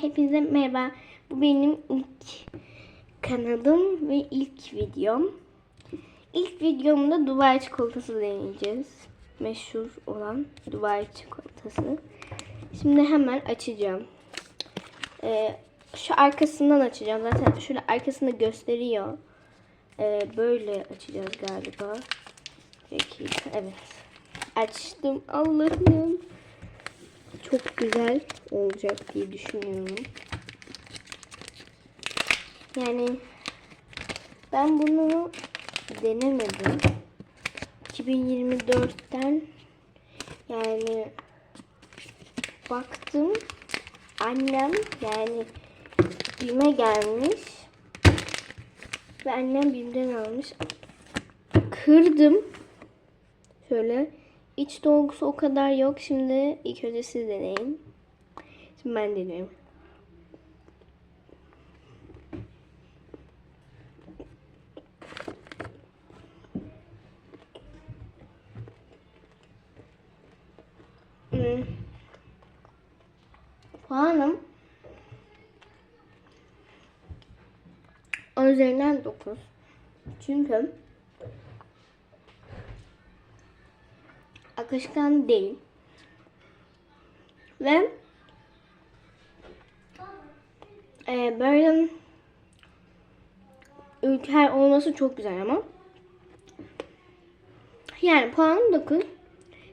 Hepinize merhaba. Bu benim ilk kanalım ve ilk videom. İlk videomda Dubai çikolatası deneyeceğiz. Meşhur olan Dubai çikolatası. Şimdi hemen açacağım. Ee, şu arkasından açacağım. Zaten şöyle arkasında gösteriyor. Ee, böyle açacağız galiba. Peki, evet. Açtım. Allah'ım çok güzel olacak diye düşünüyorum. Yani ben bunu denemedim. 2024'ten yani baktım annem yani BİM'e gelmiş ve annem BİM'den almış. Kırdım. Şöyle iç dolgusu o kadar yok. Şimdi ilk önce siz deneyin. Şimdi ben deniyorum. Hmm. Puanım 10 üzerinden 9. Çünkü akışkan değil. Ve e, böyle ülker olması çok güzel ama yani puanım 9.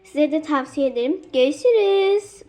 Size de tavsiye ederim. Görüşürüz.